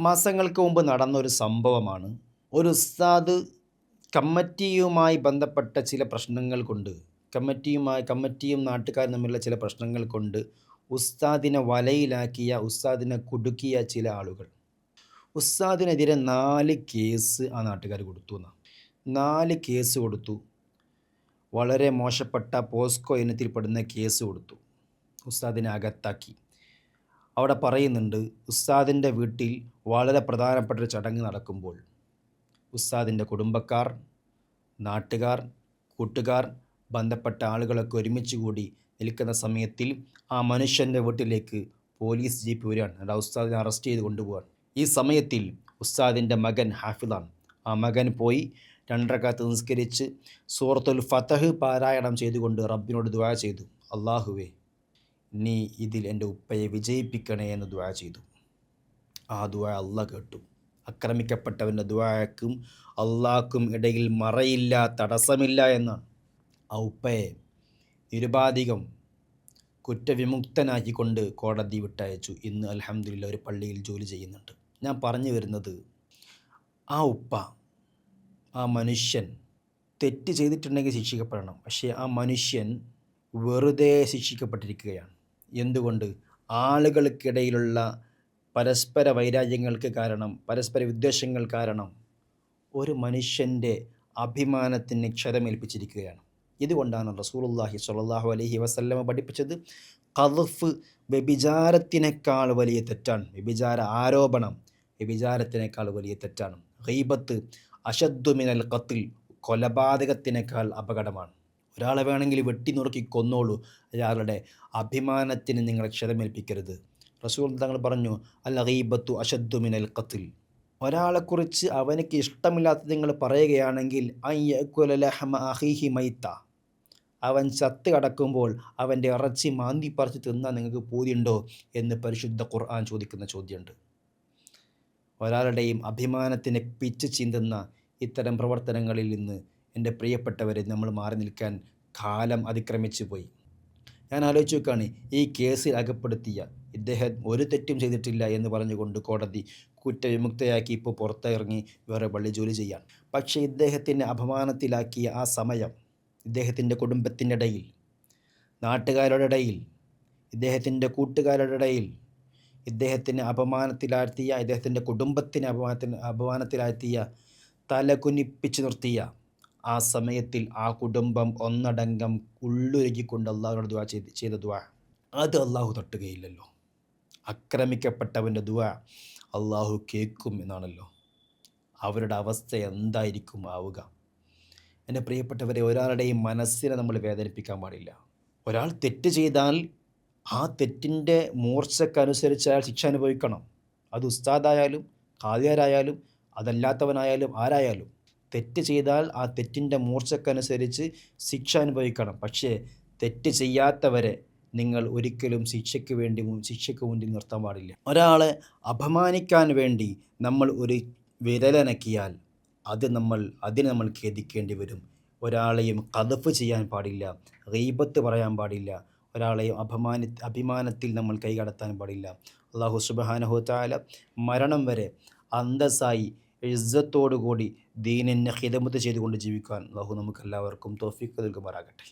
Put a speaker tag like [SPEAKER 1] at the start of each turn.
[SPEAKER 1] മാസങ്ങൾക്ക് മുമ്പ് നടന്ന ഒരു സംഭവമാണ്. ഒരു ഉസ്താദ് കമ്മിറ്റിയുമായി ബന്ധപ്പെട്ട ചില പ്രശ്നങ്ങൾ കൊണ്ട് കമ്മിറ്റിയുമായി കമ്മിറ്റിയും നാട്ടുകാരും തമ്മിലുള്ള ചില പ്രശ്നങ്ങൾ കൊണ്ട് ഉസ്താദിനെ വലയിലാക്കിയ ഉസ്താദിനെ കുടുക്കിയ ചില ആളുകൾ. ഉസ്താദിനെതിരെ നാല് കേസ് ആ നാട്ടുകാർ കൊടുത്തു എന്നാണ് നാല് കേസ് കൊടുത്തു. വളരെ മോശപ്പെട്ട പോസ്കോ ഇനത്തിൽപ്പെടുന്ന കേസ് കൊടുത്തു. ഉസ്താദിനെ അകത്താക്കി. അവിടെ പറയുന്നുണ്ട് ഉസ്താദിന്റെ വീട്ടിൽ വളരെ പ്രധാനപ്പെട്ട ഒരു ചടങ്ങ് നടക്കുമ്പോൾ ഉസ്താദിന്റെ കുടുംബക്കാർ നാട്ടുകാർ കൂട്ടുകാർ ബന്ധപ്പെട്ട ആളുകളൊക്കെ ഒരുമിച്ച് കൂടി നിൽക്കുന്ന സമയത്തിൽ ആ മനുഷ്യന്റെ വീട്ടിലേക്ക് പോലീസ് ജീപ്പ് വരികയാണ്. എന്നിട്ട് ഉസ്താദിനെ അറസ്റ്റ് ചെയ്ത് കൊണ്ടുപോകാൻ ഈ സമയത്തിൽ ഉസ്താദിന്റെ മകൻ ഹാഫിദാണ്. ആ മകൻ പോയി രണ്ടരക്കാത്ത് നിസ്കരിച്ച് സൂറത്തുൽ ഫതഹ് പാരായണം ചെയ്തുകൊണ്ട് റബ്ബിനോട് ദുവാ ചെയ്തു. അള്ളാഹുവേ നീ ഇതിൽ എന്റെ ഉപ്പയെ വിജയിപ്പിക്കണേ എന്ന് ദുആ ചെയ്തു. ആ ദുആ അള്ളാഹ് കേട്ടു. ആക്രമിക്കപ്പെട്ടവന്റെ ദുവാക്കും അള്ളാഹ്ക്കും ഇടയിൽ മറയില്ല തടസ്സമില്ല എന്നാണ്. ആ ഉപ്പയെ നിരുപാധികം കുറ്റവിമുക്തനാക്കിക്കൊണ്ട് കോടതി വിട്ടയച്ചു. ഇന്ന് അലഹമില്ല ഒരു പള്ളിയിൽ ജോലി ചെയ്യുന്നുണ്ട്. ഞാൻ പറഞ്ഞു വരുന്നത് ആ ഉപ്പ ആ മനുഷ്യൻ തെറ്റ് ചെയ്തിട്ടുണ്ടെങ്കിൽ ശിക്ഷിക്കപ്പെടണം. പക്ഷേ ആ മനുഷ്യൻ വെറുതെ ശിക്ഷിക്കപ്പെട്ടിരിക്കുകയാണ്. എന്തുകൊണ്ട് ആളുകൾക്കിടയിലുള്ള പരസ്പര വൈരാഗ്യങ്ങൾക്ക് കാരണം പരസ്പര വിദ്വേഷങ്ങൾ കാരണം ഒരു മനുഷ്യന്റെ അഭിമാനത്തിന് ക്ഷതമേൽപ്പിച്ചിരിക്കുകയാണ്. ഇതുകൊണ്ടാണ് റസൂലുള്ളാഹി സ്വല്ലല്ലാഹു അലൈഹി വസല്ലമ പഠിപ്പിച്ചത് ഖദ്ഫ് വ്യഭിചാരത്തിനേക്കാൾ വലിയ തെറ്റാണ്. വ്യഭിചാര ആരോപണം വ്യഭിചാരത്തിനേക്കാൾ വലിയ തെറ്റാണ്. ഗൈബത്ത് അശദ്ദു മിനൽ ഖത്ൽ കൊലപാതകത്തിനേക്കാൾ അപകടമാണ്. ഒരാളെ വേണമെങ്കിൽ വെട്ടി നുറുക്കി കൊന്നോളൂ. അയാളുടെ അഭിമാനത്തിന് നിങ്ങൾ ക്ഷതമേൽപ്പിക്കരുത്. റസൂൽ തങ്ങൾ പറഞ്ഞു അൽ ഗൈബത്തു അഷദ്ദു മിനൽ കത്തിൽ ഒരാളെക്കുറിച്ച് അവനക്ക് ഇഷ്ടമില്ലാത്ത നിങ്ങൾ പറയുകയാണെങ്കിൽ മൈത്ത. അവൻ ചത്ത് കടക്കുമ്പോൾ അവന്റെ ഇറച്ചി മാന്തി പറിച്ച് തിന്നാൻ നിങ്ങൾക്ക് പൂതിയുണ്ടോ എന്ന് പരിശുദ്ധ ഖുർആൻ ചോദിക്കുന്ന ചോദ്യമുണ്ട്. ഒരാളുടെയും അഭിമാനത്തിനെ പിച്ച് ചീന്തുന്ന ഇത്തരം പ്രവർത്തനങ്ങളിൽ നിന്ന് എന്റെ പ്രിയപ്പെട്ടവരെ നമ്മൾ മാറി നിൽക്കാൻ കാലം അതിക്രമിച്ചു പോയി. ഞാൻ ആലോചിച്ചു നോക്കുകയാണ് ഈ കേസിൽ അകപ്പെടുത്തിയ ഇദ്ദേഹം ഒരു തെറ്റും ചെയ്തിട്ടില്ല എന്ന് പറഞ്ഞുകൊണ്ട് കോടതി കുറ്റവിമുക്തയാക്കി ഇപ്പോൾ പുറത്തിറങ്ങി വേറെ പള്ളി ജോലി ചെയ്യാൻ. പക്ഷേ ഇദ്ദേഹത്തിന്റെ അപമാനത്തിലാക്കിയ ആ സമയം ഇദ്ദേഹത്തിന്റെ കുടുംബത്തിന്റെ ഇടയിൽ നാട്ടുകാരുടെ ഇടയിൽ ഇദ്ദേഹത്തിന്റെ കൂട്ടുകാരുടെ ഇടയിൽ ഇദ്ദേഹത്തിന് അപമാനത്തിലാഴ്ത്തിയ ഇദ്ദേഹത്തിന്റെ കുടുംബത്തിന് അപമാനത്തിന് അപമാനത്തിലാഴ്ത്തിയ തല കുനിപ്പിച്ച് നിർത്തിയ ആ സമയത്തിൽ ആ കുടുംബം ഒന്നടങ്കം ഉള്ളുരുകിക്കൊണ്ട് അള്ളാഹുനോട് ദുവാ ചെയ്ത് ചെയ്ത ദുവാ അത് അള്ളാഹു തട്ടുകയില്ലല്ലോ. ആക്രമിക്കപ്പെട്ടവന്റെ ദുവ അള്ളാഹു കേൾക്കും എന്നാണല്ലോ. അവരുടെ അവസ്ഥ എന്തായിരിക്കും ആവുക? എന്റെ പ്രിയപ്പെട്ടവരെ ഒരാളുടെയും മനസ്സിനെ നമ്മൾ വേദനിപ്പിക്കാൻ പാടില്ല. ഒരാൾ തെറ്റ് ചെയ്താൽ ആ തെറ്റിന്റെ മൂർച്ചക്കനുസരിച്ച് അയാൾ ശിക്ഷ അനുഭവിക്കണം. അത് ഉസ്താദായാലും കാതിയാരായാലും അതല്ലാത്തവനായാലും ആരായാലും. തെറ്റ് ചെയ്താൽ ആ തെറ്റിന്റെ മൂർച്ചക്കനുസരിച്ച് ശിക്ഷ അനുഭവിക്കണം. പക്ഷേ തെറ്റ് ചെയ്യാത്തവരെ നിങ്ങൾ ഒരിക്കലും ശിക്ഷയ്ക്ക് വേണ്ടി ശിക്ഷയ്ക്ക് മുന്നിൽ നിർത്താൻ പാടില്ല. ഒരാളെ അപമാനിക്കാൻ വേണ്ടി നമ്മൾ ഒരു വിരലനക്കിയാൽ അത് നമ്മൾ അതിന് നമ്മൾ ഖേദിക്കേണ്ടി വരും. ഒരാളെയും കതഫ് ചെയ്യാൻ പാടില്ല റീബത്ത് പറയാൻ പാടില്ല ഒരാളെയും അപമാനി അഭിമാനത്തിൽ നമ്മൾ കൈകടത്താൻ പാടില്ല. അള്ളാഹു സുബാനഹു താല മരണം വരെ അന്തസ്സായി ഇസ്സത്തോടുകൂടി ദീനിനെ ഹിതമത്ത് ചെയ്തുകൊണ്ട് ജീവിക്കാൻ അള്ളാഹു നമുക്കെല്ലാവർക്കും തോഫിക്ക് നൽകുമാറാകട്ടെ.